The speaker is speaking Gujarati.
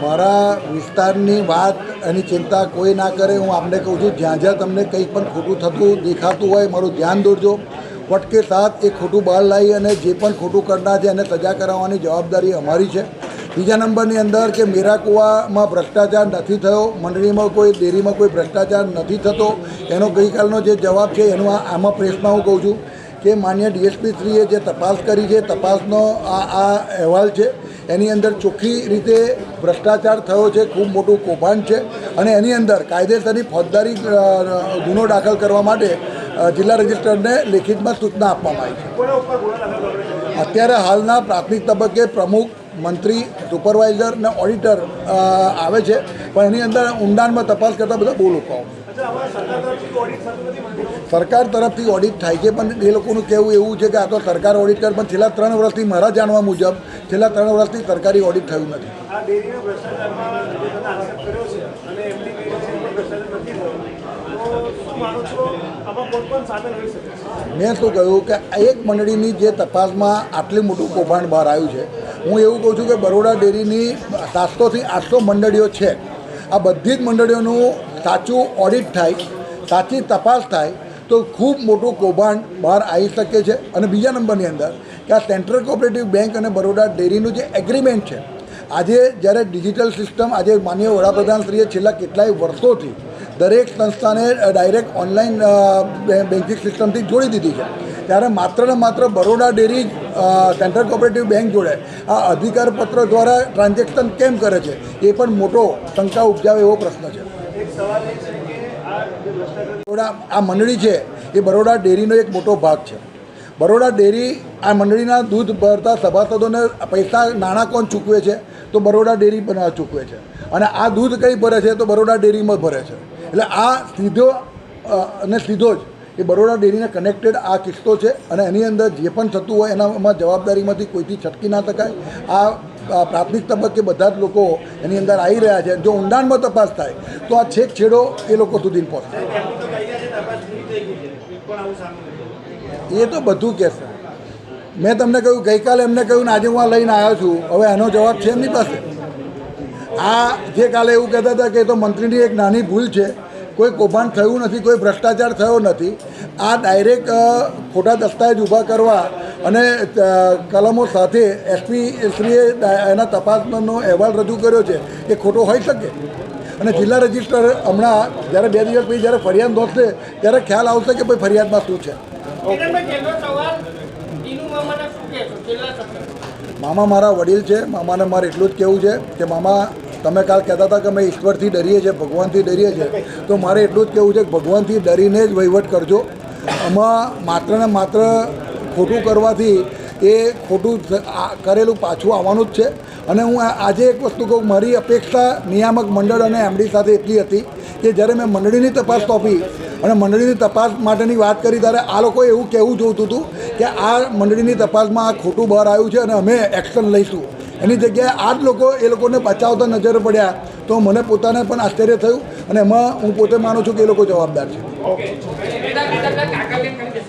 મારા વિસ્તારની વાત એની ચિંતા કોઈ ના કરે. હું આપને કહું છું, જ્યાં જ્યાં તમને કંઈ પણ ખોટું થતું દેખાતું હોય, મારું ધ્યાન દોરજો. વટકે સાથ, એ ખોટું બહાર લાવી અને જે પણ ખોટું કરનાર છે, એને સજા કરાવવાની જવાબદારી અમારી છે. બીજા નંબરની અંદર કે મેરા કુવામાં ભ્રષ્ટાચાર નથી થયો, મંડળીમાં કોઈ, ડેરીમાં કોઈ ભ્રષ્ટાચાર નથી થતો, એનો ગઈકાલનો જે જવાબ છે એનો આમાં પ્રેસમાં હું કહું છું કે માન્ય ડીએસપીશ્રીએ જે તપાસ કરી છે, તપાસનો આ આ અહેવાલ છે, એની અંદર ચોખ્ખી રીતે ભ્રષ્ટાચાર થયો છે, ખૂબ મોટું કૌભાંડ છે અને એની અંદર કાયદેસરની ફોજદારી ગુનો દાખલ કરવા માટે જિલ્લા રજિસ્ટ્રારને લેખિતમાં સૂચના આપવામાં આવી છે. અત્યારે હાલના પ્રાથમિક તબક્કે પ્રમુખ મંત્રી સુપરવાઇઝર ને ઓડિટર આવે છે. પણ એની અંદર ઊંડાણમાં તપાસ કરતાં બધા બહુ લોકો સરકાર તરફથી ઓડિટ થાય છે પણ એ લોકોનું કહેવું એવું છે કે આ તો સરકાર ઓડિટ કરે પણ છેલ્લા ત્રણ વર્ષથી મારા જાણવા મુજબ છેલ્લા ત્રણ વર્ષથી સરકારી ઓડિટ થયું નથી. મેં શું કહ્યું કે એક મંડળીની જે તપાસમાં આટલી મોટું કૌભાંડ બહાર આવ્યું છે હું એવું કહું છું કે બરોડા ડેરીની સાતસોથી આઠસો મંડળીઓ છે. આ બધી જ મંડળીઓનું સાચું ઓડિટ થાય, સાચી તપાસ થાય તો ખૂબ મોટું કૌભાંડ બહાર આવી શકે છે. અને બીજા નંબરની અંદર કે આ સેન્ટ્રલ કોઓપરેટિવ બેંક અને બરોડા ડેરીનું જે એગ્રીમેન્ટ છે, આજે જ્યારે ડિજિટલ સિસ્ટમ આજે માનનીય વડાપ્રધાનશ્રીએ છેલ્લા કેટલાય વર્ષોથી દરેક સંસ્થાને ડાયરેક્ટ ઓનલાઈન બેન્કિંગ સિસ્ટમથી જોડી દીધી છે. ત્યારે માત્ર ને માત્ર Baroda dairy central cooperative bank જોડે આ અધિકાર પત્ર દ્વારા ટ્રાન્ઝેક્શન કેમ કરે છે? એ પણ મોટો શંકા ઉપજાવે એવો પ્રશ્ન છે. બરોડા આ મંડળી છે, એ બરોડા ડેરીનો એક મોટો ભાગ છે. બરોડા ડેરી આ મંડળીના દૂધ ભરતા સભાસદોને પૈસા નાણાં કોણ ચૂકવે છે? તો બરોડા ડેરી પણ ચૂકવે છે. અને આ દૂધ કઈ ભરે છે? તો બરોડા ડેરીમાં ભરે છે. એટલે આ સીધો અને સીધો જ એ બરોડા ડેરીને કનેક્ટેડ આ કિસ્સો છે અને એની અંદર જે પણ થતું હોય એનામાં જવાબદારીમાંથી કોઈથી છટકી ના શકાય. આ પ્રાથમિક તબક્કે બધા જ લોકો એની અંદર આવી રહ્યા છે. જો ઊંડાણમાં તપાસ થાય, તો આ છેક છેડો એ લોકો સુધી પહોંચે. એ તો બધું કહેશે મેં તમને કહ્યું, ગઈકાલે એમને કહ્યું ને આજે હું આ લઈને આવ્યો છું. હવે એનો જવાબ છે એમની પાસે. આ જે કાલે એવું કહેતા હતા કે તો મંત્રીની એક નાની ભૂલ છે. કોઈ કૌભાંડ થયું નથી, કોઈ ભ્રષ્ટાચાર થયો નથી. આ ડાયરેક્ટ ખોટા દસ્તાવેજ ઊભા કરવા અને કલમો સાથે એસપી શ્રીએ એના તપાસનો અહેવાલ રજૂ કર્યો છે એ ખોટો હોઈ શકે. અને જિલ્લા રજિસ્ટર હમણાં જ્યારે બે દિવસ પછી જ્યારે ફરિયાદ નોંધશે, ત્યારે ખ્યાલ આવશે કે ભાઈ ફરિયાદમાં શું છે. મામા મારા વડીલ છે, મામાને મારે એટલું જ કહેવું છે કે મામા તમે કાલ કહેતા હતા કે અમે ઈશ્વરથી ડરીએ છીએ, ભગવાનથી ડરીએ છીએ, તો મારે એટલું જ કહેવું છે કે ભગવાનથી ડરીને જ વહીવટ કરજો. આમાં માત્ર ને માત્ર ખોટું કરવાથી એ ખોટું કરેલું પાછું આવવાનું જ છે. અને હું આજે એક વસ્તુ કહું, મારી અપેક્ષા નિયામક મંડળ અને એમડી સાથે એટલી હતી કે જ્યારે મેં મંડળીની તપાસ સોંપી અને મંડળીની તપાસ માટેની વાત કરી ત્યારે આ લોકોએ એવું કહેવું જોઈતું હતું કે આ મંડળીની તપાસમાં આ ખોટું બહાર આવ્યું છે અને અમે એક્શન લઈશું. એની જગ્યાએ આ લોકો એ લોકોને બચાવતા નજર પડ્યા તો મને પોતાને પણ આશ્ચર્ય થયું અને એમાં હું પોતે માનું છું કે એ લોકો જવાબદાર છે.